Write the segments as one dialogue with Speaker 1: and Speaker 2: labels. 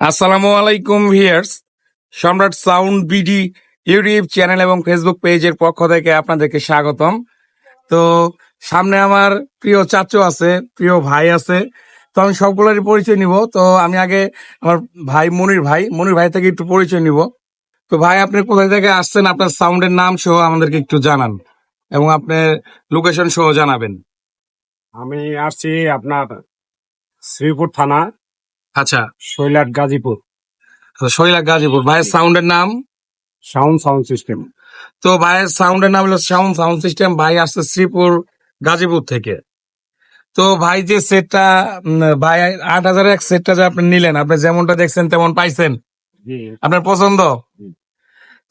Speaker 1: আসসালামু আলাইকুম viewers Samrat sound BD YouTube channel এবং ফেসবুক পেজের পক্ষ থেকে আপনাদেরকে স্বাগতম। তো সামনে আমার প্রিয় চাচু আছে, প্রিয় ভাই আছে। তো আমি সবগুলোরই পরিচয় নিব। তো আমি আগে আমার ভাই মনির ভাই মনির ভাই থেকে একটু পরিচয় নিব। তো ভাই, আপনি কোথায় থেকে আসছেন? আপনার সাউন্ডের নাম সহ আমাদেরকে একটু জানান এবং আপনার লোকেশন সহ জানাবেন।
Speaker 2: আমি আসছি আপনার শ্রীপুর থানা।
Speaker 1: আচ্ছা।
Speaker 2: শৈলাট গাজীপুর।
Speaker 1: তো শৈলা গাজীপুর। ভাইয়ের সাউন্ডের নাম?
Speaker 2: Sound sound system.
Speaker 1: তো ভাইয়ের সাউন্ডের নাম হলো সাউন্ড সাউন্ড সিস্টেম। ভাই আসছে শ্রীপুর গাজীপুর থেকে। তো ভাই যে সেটটা ভাই আট হাজার এক সেটটা যে আপনি নিলেন আপনি যেমনটা দেখছেন তেমন পাইছেন। আপনার পছন্দ?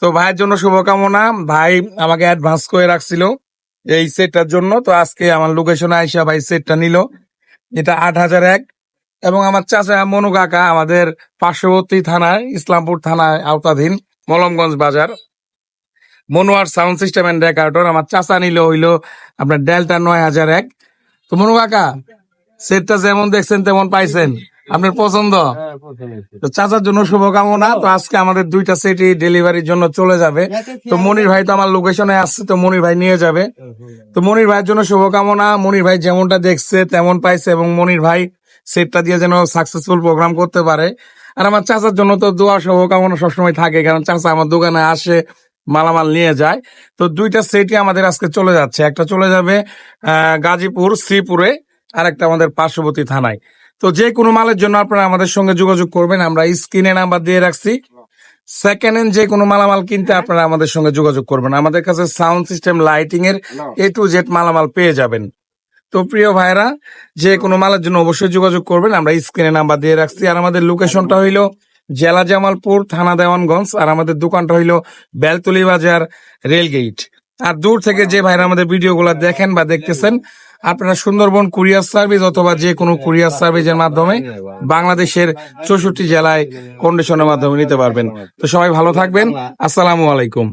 Speaker 1: তো ভাইয়ের জন্য শুভকামনা। ভাই আমাকে অ্যাডভান্স করে রাখছিল এই সেটটার জন্য। তো আজকে আমার লোকেশনে আইসা ভাই সেটটা নিল। এটা আট হাজার এক। এবং আমার চাচা মনু কাকা আমাদের পার্শ্ববর্তী থানায় ইসলামপুর থানায় আওতাধীন মলমগঞ্জ বাজার। Monowar sound system and recorder আমার চাচা নিল হইল আপনার ডেল্টা নয় হাজার এক। তো মনু কাকা সেটটা যেমন দেখছেন তেমন পাইছেন। আপনার পছন্দ? তো চাচার জন্য শুভকামনা। তো আজকে আমাদের দুইটা সেটই ডেলিভারির জন্য চলে যাবে। তো মনির ভাই তো আমার লোকেশনে আসছে তো মনির ভাই নিয়ে যাবে। তো মনির ভাইয়ের জন্য শুভকামনা। মনির ভাই যেমনটা দেখছে তেমন পাইছে এবং মনির ভাই সেটটা দিয়ে যেন সাকসেসফুল প্রোগ্রাম করতে পারে। আর আমার চাচার জন্য তো দোয়া শুভকামনা সবসময় থাকে, কারণ চাচা আমার দোকানে আসে, মালামাল নিয়ে যায়। তো দুইটা সেটই আমাদের আজকে চলে যাচ্ছে। একটা চলে যাবে গাজীপুর, শ্রীপুরে আর একটা আমাদের পার্শ্ববর্তী থানায়। তো যে কোনো মালের জন্য আপনারা আমাদের সঙ্গে যোগাযোগ করবেন, আমরা স্ক্রিনে নাম্বার দিয়ে রাখছি। সেকেন্ড হ্যান্ড যে কোনো মালামাল কিনতে আপনারা আমাদের সঙ্গে যোগাযোগ করবেন। আমাদের কাছে সাউন্ড সিস্টেম লাইটিং এর এ টু জেড মালামাল পেয়ে যাবেন। তো প্রিয় ভাইরা যে কোনো মালের জন্য অবশ্যই যোগাযোগ করবেন। আমরা স্ক্রিনে নাম্বার দিয়ে রাখছি। আর আমাদের লোকেশনটা হইল জেলা জামালপুর, থানা দেওয়ানগঞ্জ। আর আমাদের দোকানটা হইল বেলতলি বাজার রেলগেট আর দূর থেকে যে ভাইরা আমাদের ভিডিও ভিডিওগুলো দেখেন বা দেখতেছেন, আপনারা সুন্দরবন কুরিয়ার সার্ভিস অথবা যে কোনো কুরিয়ার সার্ভিসের মাধ্যমে বাংলাদেশের চৌষট্টি জেলায় কন্ডিশনের মাধ্যমে নিতে পারবেন। তো সবাই ভালো থাকবেন। আসসালামু আলাইকুম।